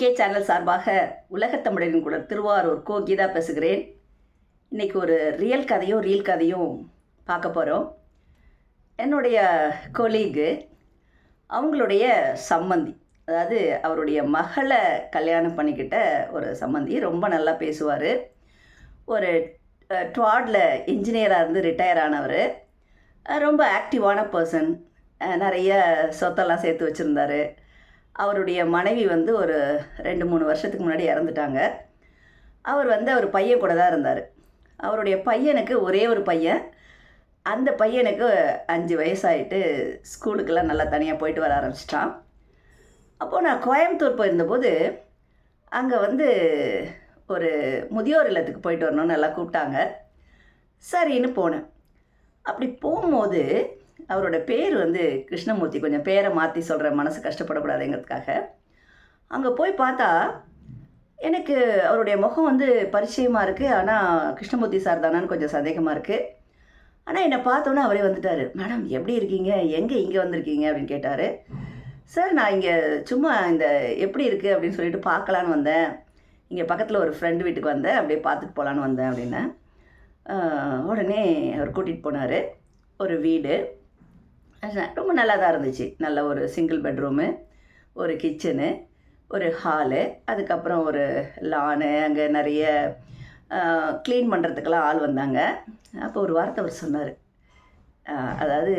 Decay channel சார்பாக உலகத்தமிழரின் கூட திருவாரூர் கோ கீதா பேசுகிறேன். இன்றைக்கி ஒரு ரியல் கதையும் ரீல் கதையும் பார்க்க போகிறோம் என்னுடைய கொலீகு அவங்களுடைய சம்மந்தி அதாவது அவருடைய மகளை கல்யாணம் பண்ணிக்கிட்ட ஒரு சம்மந்தி ரொம்ப நல்லா பேசுவார். ஒரு ட்வாடில் இன்ஜினியராக இருந்து ரிட்டையர் ஆனவர். ரொம்ப ஆக்டிவான பர்சன் நிறைய சொத்தெல்லாம் சேர்த்து வச்சுருந்தாரு. அவருடைய மனைவி வந்து ஒரு ரெண்டு மூணு வருஷத்துக்கு முன்னாடி இறந்துட்டாங்க. அவர் வந்து அவர் பையன் கூட தான் இருந்தார். அவருடைய பையனுக்கு ஒரே ஒரு பையன். அந்த பையனுக்கு அஞ்சு வயசாயிட்டு ஸ்கூலுக்கெல்லாம் நல்லா தனியாக போயிட்டு வர ஆரம்பிச்சிட்டான். அப்போது நான் கோயம்புத்தூர் போயிருந்தபோது அங்கே வந்து ஒரு முதியோர் இல்லத்துக்கு போயிட்டு வரணும்னு எல்லாம் கூப்பிட்டாங்க. சரின்னு போனேன். அப்படி போகும்போது அவரோட பேர் வந்து கிருஷ்ணமூர்த்தி. கொஞ்சம் பேரை மாற்றி சொல்கிற மனசு கஷ்டப்படக்கூடாதுங்கிறதுக்காக. அங்கே போய் பார்த்தா எனக்கு அவருடைய முகம் வந்து பரிச்சயமாக இருக்குது ஆனால் கிருஷ்ணமூர்த்தி சார் தானான்னு கொஞ்சம் சந்தேகமாக இருக்குது ஆனால் என்னை பார்த்தோன்னே அவரே வந்துட்டார். மேடம் எப்படி இருக்கீங்க? எங்கே இங்கே வந்திருக்கீங்க? அப்படின்னு கேட்டார். சார் நான் இங்கே சும்மா இந்த எப்படி இருக்குது அப்படின்னு சொல்லிட்டு பார்க்கலான்னு வந்தேன். இங்கே பக்கத்தில் ஒரு ஃப்ரெண்டு வீட்டுக்கு வந்தேன். அப்படியே பார்த்துட்டு போகலான்னு வந்தேன் அப்படின்னு உடனே அவர் கூட்டிகிட்டு போனார். ஒரு வீடு. ரொம்ப நல்லா தான் இருந்துச்சு. நல்ல ஒரு சிங்கிள் பெட்ரூமு ஒரு கிச்சனு ஒரு ஹாலு அதுக்கப்புறம் ஒரு லானு அங்கே நிறைய க்ளீன் பண்ணுறதுக்கெல்லாம் ஆள் வந்தாங்க. அப்போ ஒரு வார்த்தை அவர் சொன்னார். அதாவது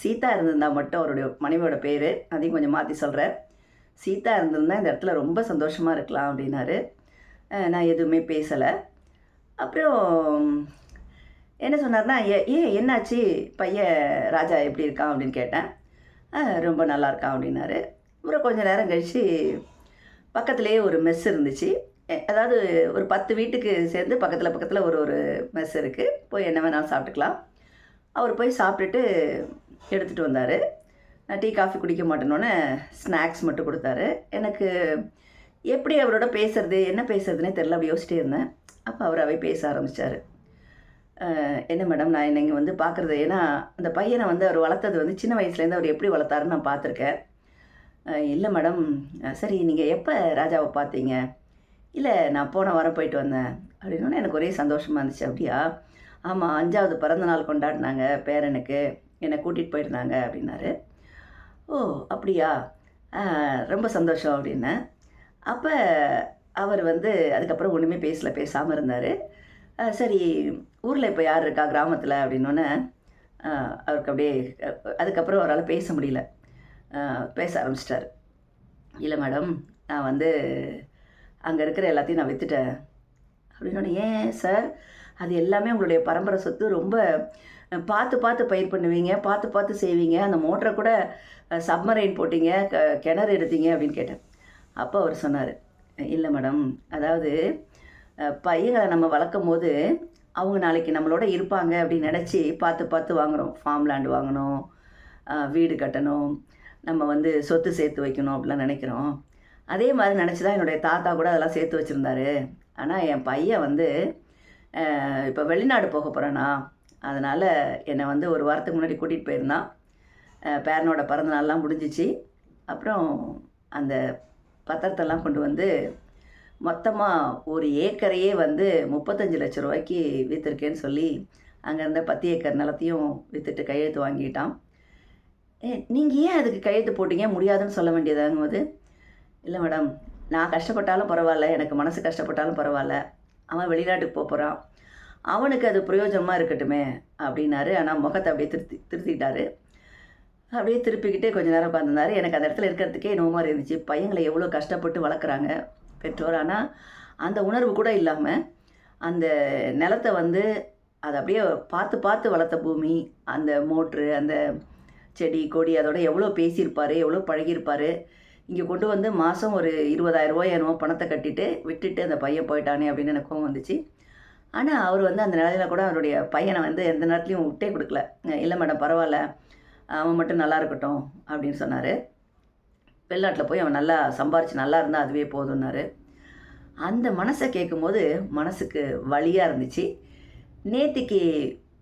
சீதா இருந்திருந்தா மட்டும் அவருடைய மனைவியோட பேர் அதையும் கொஞ்சம் மாற்றி சொல்கிறேன் சீதா இருந்திருந்தால் இந்த இடத்துல ரொம்ப சந்தோஷமாக இருக்கலாம் அப்படின்னாரு. நான் எதுவுமே பேசலை. அப்புறம் என்ன சொன்னார்னா ஏ ஏன் என்னாச்சு? பையன் ராஜா எப்படி இருக்கான்? அப்படின்னு கேட்டேன். ரொம்ப நல்லா இருக்கான் அப்படின்னாரு. அப்புறம் கொஞ்சம் நேரம் கழித்து பக்கத்துலேயே ஒரு மெஸ் இருந்துச்சு. அதாவது ஒரு பத்து வீட்டுக்கு சேர்ந்து பக்கத்தில் பக்கத்தில் ஒரு ஒரு மெஸ் இருக்குது போய் என்ன வேணாலும் சாப்பிட்டுக்கலாம். அவர் போய் சாப்பிட்டுட்டு எடுத்துகிட்டு வந்தார். நான் டீ காஃபி குடிக்க மாட்டேனோன்னே ஸ்நாக்ஸ் மட்டும் கொடுத்தாரு. எனக்கு எப்படி அவரோட பேசுறது என்ன பேசுறதுனே தெரில அப்படி யோசிச்சிட்டே இருந்தேன். அப்போ அவர் அவை பேச ஆரம்பித்தார் என்ன மேடம் நான் என்னை இங்கே வந்து பார்க்குறது? ஏன்னா அந்த பையனை வந்து அவர் வளர்த்தது வந்து சின்ன வயசுலேருந்து அவர் எப்படி வளர்த்தாருன்னு நான் பார்த்துருக்கேன். இல்லை மேடம் சரி நீங்கள் எப்போ ராஜாவை பார்த்தீங்க? இல்லை நான் போன வாரம் போயிட்டு வந்தேன். அப்படின்னோடனே எனக்கு ஒரே சந்தோஷமாக இருந்துச்சு. அப்படியா? ஆமாம் அஞ்சாவது பிறந்த நாள் கொண்டாடினாங்க பேரனுக்கு. என்னை கூட்டிகிட்டு போயிருந்தாங்க அப்படின்னாரு. ஓ அப்படியா? ரொம்ப சந்தோஷம் அப்படின்னேன். அப்போ அவர் வந்து அதுக்கப்புறம் ஒன்றுமே பேசல பேசாமல் இருந்தார். சரி ஊரில் இப்போ யார் இருக்கா கிராமத்தில் அப்படின்னோடனே அவருக்கு அப்படியே அதுக்கப்புறம் அவரால் பேச முடியல. பேச ஆரம்பிச்சிட்டார். இல்லை மேடம் நான் வந்து அங்கே இருக்கிற எல்லாத்தையும் நான் விற்றுட்டேன் அப்படின்னோடனே ஏன் சார் அது எல்லாமே உங்களுடைய பரம்பரை சொத்து. ரொம்ப பார்த்து பார்த்து பயிர் பண்ணுவீங்க பார்த்து பார்த்து செய்வீங்க. அந்த மோட்டரை கூட சப்மரைன் போட்டிங்க க கிணறு எடுத்தீங்க அப்படின்னு கேட்டேன். அப்போ அவர் சொன்னார் இல்லை மேடம் அதாவது பையங்களை நம்ம வளர்க்கும் போது அவங்க நாளைக்கு நம்மளோட இருப்பாங்க அப்படின்னு நினச்சி பார்த்து பார்த்து வாங்குகிறோம் ஃபார்ம் லேண்ட் வாங்கணும் வீடு கட்டணும் நம்ம வந்து சொத்து சேர்த்து வைக்கணும் அப்படிலாம் நினைக்கிறோம். அதே மாதிரி நினச்சி தான் என்னுடைய தாத்தா கூட அதெல்லாம் சேர்த்து வச்சுருந்தாரு. ஆனால் என் பையன் வந்து இப்போ வெளிநாடு போக போகிறேன்னா அதனால் என்னை வந்து ஒரு வாரத்துக்கு முன்னாடி கூட்டிகிட்டு போயிருந்தான். பேரனோட பிறந்த நாள்லாம் முடிஞ்சிச்சு. அப்புறம் அந்த பத்திரத்தெல்லாம் கொண்டு வந்து மொத்தமாக ஒரு ஏக்கரையே வந்து முப்பத்தஞ்சு லட்ச ரூபாய்க்கு விற்றுருக்கேன்னு சொல்லி அங்கேருந்த பத்து ஏக்கர் நிலத்தையும் விற்றுட்டு கையெழுத்து வாங்கிட்டான். ஏ நீங்கள் ஏன் அதுக்கு கையெழுத்து போட்டீங்க? முடியாதுன்னு சொல்ல வேண்டியதாங்க போது இல்லை மேடம் நான் கஷ்டப்பட்டாலும் பரவாயில்ல எனக்கு மனசு கஷ்டப்பட்டாலும் பரவாயில்ல. அவன் வெளிநாட்டுக்கு போக போகிறான் அவனுக்கு அது பிரயோஜனமாக இருக்கட்டுமே அப்படின்னாரு. ஆனால் முகத்தை அப்படியே திருத்தி திருத்திட்டாரு. அப்படியே திருப்பிக்கிட்டே கொஞ்ச நேரம் உட்காந்துருந்தாரு எனக்கு அந்த இடத்துல இருக்கிறதுக்கே என்னவோ மாதிரி இருந்துச்சு. பையங்களை எவ்வளோ கஷ்டப்பட்டு வளர்க்குறாங்க. பெற்றோர். ஆனால் அந்த உணர்வு கூட இல்லாமல் அந்த நிலத்தை வந்து அதை அப்படியே பார்த்து பார்த்து வளர்த்த பூமி அந்த மோட்ரு அந்த செடி கொடி அதோட எவ்வளோ பேசியிருப்பார் எவ்வளோ பழகியிருப்பார். இங்கே கொண்டு வந்து மாதம் ஒரு இருபதாயிரரூவா என்னவோ பணத்தை கட்டிட்டு விட்டுட்டு அந்த பையன் போயிட்டானே அப்படின்னு எனக்கும் வந்துச்சு. ஆனால் அவர் வந்து அந்த நிலையில் கூட அவருடைய பையனை வந்து எந்த நேரத்துலையும் விட்டே கொடுக்கல. இல்லை மேடம் பரவாயில்ல. அவன் மட்டும் நல்லா இருக்கட்டும் அப்படின்னு சொன்னார். வெளிநாட்டில் போய் அவன் நல்லா சம்பாரித்து நல்லா இருந்தால் அதுவே போதும்னாரு. அந்த மனசை கேட்கும்போது மனசுக்கு வழியாக இருந்துச்சு. நேத்திக்கு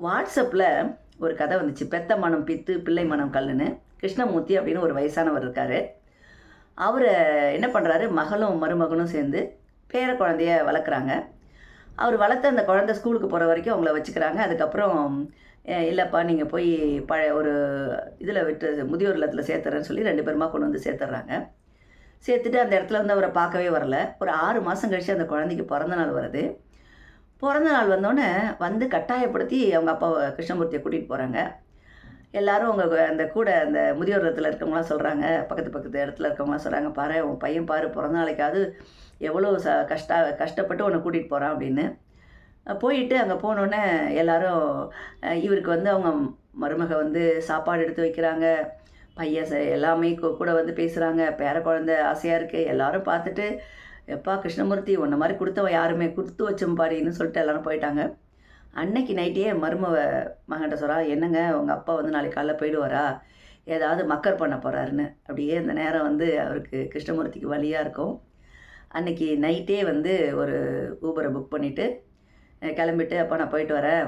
வாட்ஸ்அப்பில் ஒரு கதை வந்துச்சு. பெத்த மனம் பித்து பிள்ளை மனம் கல்லுன்னு. கிருஷ்ணமூர்த்தி அப்படின்னு ஒரு வயசானவர் இருக்கார். அவரை என்ன பண்ணுறாரு மகளும் மருமகனும் சேர்ந்து பேர குழந்தைய வளர்க்குறாங்க. அவர் வளர்த்த அந்த குழந்தை ஸ்கூலுக்கு போகிற வரைக்கும் அவங்கள வச்சுக்கிறாங்க. அதுக்கப்புறம் இல்லைப்பா நீங்கள் போய் பழைய ஒரு இதில் விட்டு முதியோர் இல்லத்தில் சேர்த்துறேன்னு சொல்லி ரெண்டு பேருமா கொண்டு வந்து சேர்த்துட்றாங்க சேர்த்துட்டு அந்த இடத்துல வந்து அவரை பார்க்கவே வரல. ஒரு ஆறு மாதம் கழித்து அந்த குழந்தைக்கு பிறந்த நாள் வருது. பிறந்த நாள் வந்தோடனே வந்து கட்டாயப்படுத்தி அவங்க அப்பா கிருஷ்ணமூர்த்தியை கூட்டிகிட்டு போகிறாங்க எல்லாரும் அவங்க அந்த கூட அந்த முதியோர் இல்லத்தில் இருக்கவங்களாம் சொல்கிறாங்க பக்கத்து பக்கத்து இடத்துல இருக்கவங்களாம் சொல்கிறாங்க பாரு உன் பையன் பாரு பிறந்த நாளைக்காவது எவ்வளோ ச கஷ்ட கஷ்டப்பட்டு உன்னை கூட்டிகிட்டு போகிறான் அப்படின்னு. போயிட்டு அங்கே போனோன்னே எல்லாரும் இவருக்கு வந்து அவங்க மருமக வந்து சாப்பாடு எடுத்து வைக்கிறாங்க. பையன் ச- எல்லாமே கூட வந்து பேசுகிறாங்க பேர குழந்தை ஆசையாக இருக்குது எல்லாரும் பார்த்துட்டு எப்பா கிருஷ்ணமூர்த்தி உன்ன மாதிரி கொடுத்தவன் யாருமே கொடுத்து வச்சோம் பாடின்னு சொல்லிட்டு எல்லாரும் போயிட்டாங்க. அன்னைக்கு நைட்டே மருமவ மகன்கிட்ட சொல்கிறா என்னங்க உங்கள் அப்பா வந்து நாளைக்கு காலைல போயிடுவாரா? ஏதாவது மக்கர் பண்ண போகிறாருன்னு அப்படியே அந்த நேரம் வந்து அவருக்கு கிருஷ்ணமூர்த்திக்கு வழியாக இருக்கும். அன்னைக்கு நைட்டே வந்து ஒரு ஊபரை புக் பண்ணிவிட்டு கிளம்பிட்டு அப்போ நான் போயிட்டு வரேன்.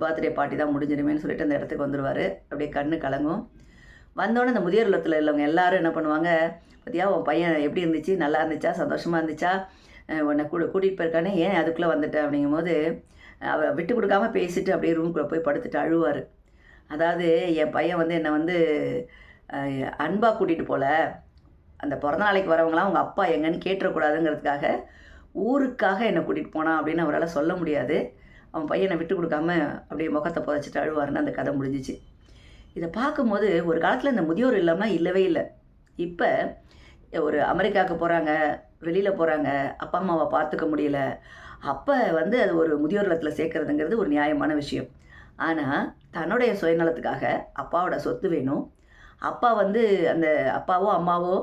பர்த்டே பார்ட்டி தான் முடிஞ்சிடுமேன்னு சொல்லிட்டு அந்த இடத்துக்கு வந்துடுவார் அப்படியே கண்ணு கலங்கும். வந்தோடனே அந்த முதியோர் இல்லத்தில் உள்ளவங்க எல்லாரும் என்ன பண்ணுவாங்க? பார்த்தியா உன் பையன் எப்படி இருந்துச்சு? நல்லா இருந்துச்சா? சந்தோஷமாக இருந்துச்சா? உன்னை கூட கூட்டிகிட்டு போயிருக்கானே? ஏன் அதுக்குள்ளே வந்துட்டேன் அப்படிங்கும்போது அவள் விட்டு கொடுக்காம பேசிட்டு அப்படியே ரூம்குள்ளே போய் படுத்துட்டு அழுவார். அதாவது என் பையன் வந்து என்னை வந்து அன்பாக கூட்டிகிட்டு போகல அந்த பிறந்த நாளைக்கு வரவங்களாம் அவங்க அப்பா எங்கன்னு கேட்டுறக்கூடாதுங்கிறதுக்காக ஊருக்காக என்னை கூட்டிகிட்டு போனான் அப்படின்னு அவரால் சொல்ல முடியாது. அவன் பையனை விட்டு கொடுக்காம அப்படியே முகத்தை புதைச்சிட்டு அழுவாருன்னு அந்த கதை முடிஞ்சிச்சு. இதை பார்க்கும்போது ஒரு காலத்தில் இந்த முதியோர் இல்லாமல் இல்லவே இல்லை. இப்போ ஒரு அமெரிக்காவுக்கு போகிறாங்க வெளியில் போகிறாங்க அப்பா அம்மாவை பார்த்துக்க முடியல. அப்போ வந்து அது ஒரு முதியோர் இல்லத்தில் சேர்க்குறதுங்கிறது ஒரு நியாயமான விஷயம். ஆனால் தன்னுடைய சுயநலத்துக்காக அப்பாவோட சொத்து வேணும். அப்பா வந்து அந்த அப்பாவோ அம்மாவோ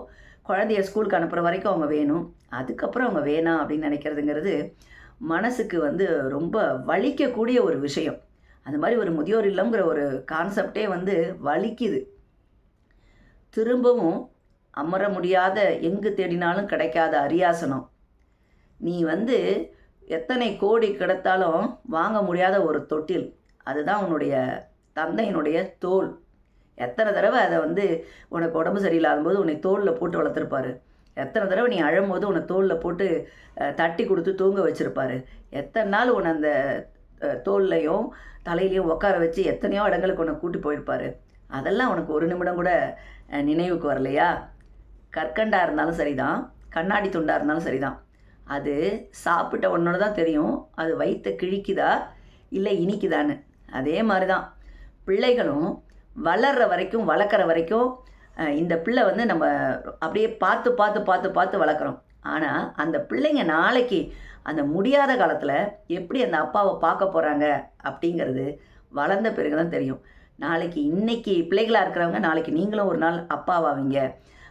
குழந்தைய ஸ்கூலுக்கு அனுப்புகிற வரைக்கும் அவங்க வேணும். அதுக்கப்புறம் அவங்க வேணாம் அப்படின்னு நினைக்கிறதுங்கிறது மனசுக்கு வந்து ரொம்ப வலிக்கக்கூடிய ஒரு விஷயம். அந்த மாதிரி ஒரு முதியோர் இல்லம்ங்கிற ஒரு கான்செப்டே வந்து வலிக்குது. திரும்பவும் அமர முடியாத எங்கு தேடினாலும் கிடைக்காத அரியாசனம். நீ வந்து எத்தனை கோடி கிடைத்தாலும் வாங்க முடியாத ஒரு தொட்டில். அதுதான் உன்னுடைய தந்தையினுடைய தோல். எத்தனை தடவை அதை வந்து உனக்கு உடம்பு சரியில்லாத போது உன்னை தோலில் போட்டு வளர்த்துருப்பாரு. எத்தனை தடவை நீ அழும்போது உன்னை தோளில் போட்டு தட்டி கொடுத்து தூங்க வச்சுருப்பாரு. எத்தனை நாள் உன்னை அந்த தோல்லையும் தலையிலையும் உட்கார வச்சு எத்தனையோ இடங்களுக்கு உன்னை கூட்டி போயிருப்பாரு. அதெல்லாம் உனக்கு ஒரு நிமிடம் கூட நினைவுக்கு வரலையா? கற்கண்டாக இருந்தாலும் சரிதான். கண்ணாடி துண்டாக இருந்தாலும் சரிதான். அது சாப்பிட்ட ஒன்னோட தான் தெரியும். அது வயிற்ற கிழிக்குதா? இல்லை இனிக்குதான்னு. அதே மாதிரி தான் பிள்ளைகளும் வளர்ற வரைக்கும் வளர்க்குற வரைக்கும் இந்த பிள்ளை வந்து நம்ம அப்படியே பார்த்து பார்த்து பார்த்து பார்த்து வளர்க்குறோம். ஆனால் அந்த பிள்ளைங்க நாளைக்கு அந்த முடியாத காலத்தில் எப்படி அந்த அப்பாவை பார்க்க போகிறாங்க அப்படிங்கிறது வளர்ந்த பிறகு தான் தெரியும். நாளைக்கு இன்னைக்கு பிள்ளைகளாக இருக்கிறவங்க நாளைக்கு நீங்களும் ஒரு நாள் அப்பாவாவீங்க.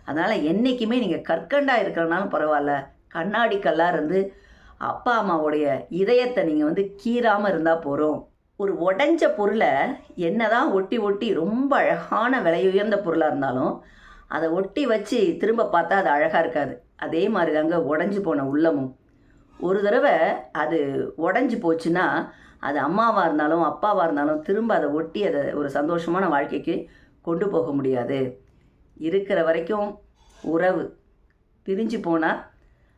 அதனால் என்றைக்குமே நீங்கள் கற்கண்டாக இருக்கிறனாலும் பரவாயில்ல. கண்ணாடி கல்லாக இருந்து அப்பா அம்மாவுடைய இதயத்தை நீங்கள் வந்து கீறாமல் இருந்தால் போகிறோம் ஒரு உடஞ்ச பொருளை என்னதான் ஒட்டி ஒட்டி ரொம்ப அழகான விலை உயர்ந்த பொருளாக இருந்தாலும் அதை ஒட்டி வச்சு திரும்ப பார்த்தா அது அழகாக இருக்காது. அதே மாதிரி தாங்க உடஞ்சி போன உள்ளமும். ஒரு தடவை அது உடஞ்சி போச்சுன்னா அது அம்மாவாக இருந்தாலும் அப்பாவாக இருந்தாலும் திரும்ப அதை ஒட்டி அதை ஒரு சந்தோஷமான வாழ்க்கைக்கு கொண்டு போக முடியாது. இருக்கிற வரைக்கும் உறவு. பிரிஞ்சு போனால்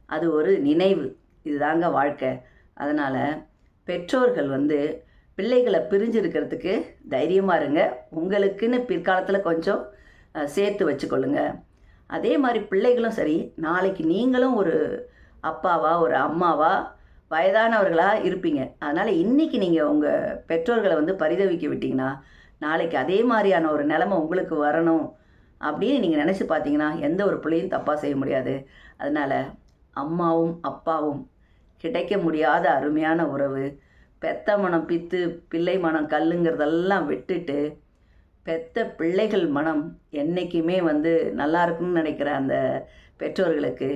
அது ஒரு நினைவு. இதுதாங்க வாழ்க்கை. அதனால் பெற்றோர்கள் வந்து பிள்ளைகளை பிரிஞ்சு இருக்கிறதுக்கு தைரியமாக இருங்க. உங்களுக்குன்னு பிற்காலத்தில் கொஞ்சம் சேர்த்து வச்சுக்கொள்ளுங்க. அதே மாதிரி பிள்ளைகளும் சரி நாளைக்கு நீங்களும் ஒரு அப்பாவா ஒரு அம்மாவா வயதானவர்களாக இருப்பீங்க. அதனால் இன்றைக்கி நீங்கள் உங்கள் பெற்றோர்களை வந்து பரிதவிக்க விட்டிங்கன்னா நாளைக்கு அதே மாதிரியான ஒரு நிலமை உங்களுக்கு வரணும் அப்படின்னு நீங்கள் நினச்சி பார்த்தீங்கன்னா எந்த ஒரு பிள்ளையும் தப்பாக செய்ய முடியாது. அதனால் அம்மாவும் அப்பாவும் கிடைக்க முடியாத அருமையான உறவு. பெத்த மனம் பித்து பிள்ளை மனம் கல்லுங்கிறதெல்லாம் விட்டுட்டு பெத்த பிள்ளைகள் மனம் என்றைக்குமே வந்து நல்லா இருக்கும்னு நினைக்கிற அந்த பெற்றோர்களுக்கு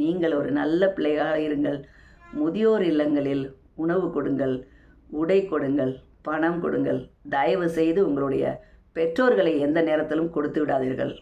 நீங்கள் ஒரு நல்ல பிள்ளையாக இருங்கள். முதியோர் இல்லங்களில் உணவு கொடுங்கள் உடை கொடுங்கள் பணம் கொடுங்கள். தயவு செய்து உங்களுடைய பெற்றோர்களை எந்த நேரத்திலும் கொடுத்து விடாதீர்கள்.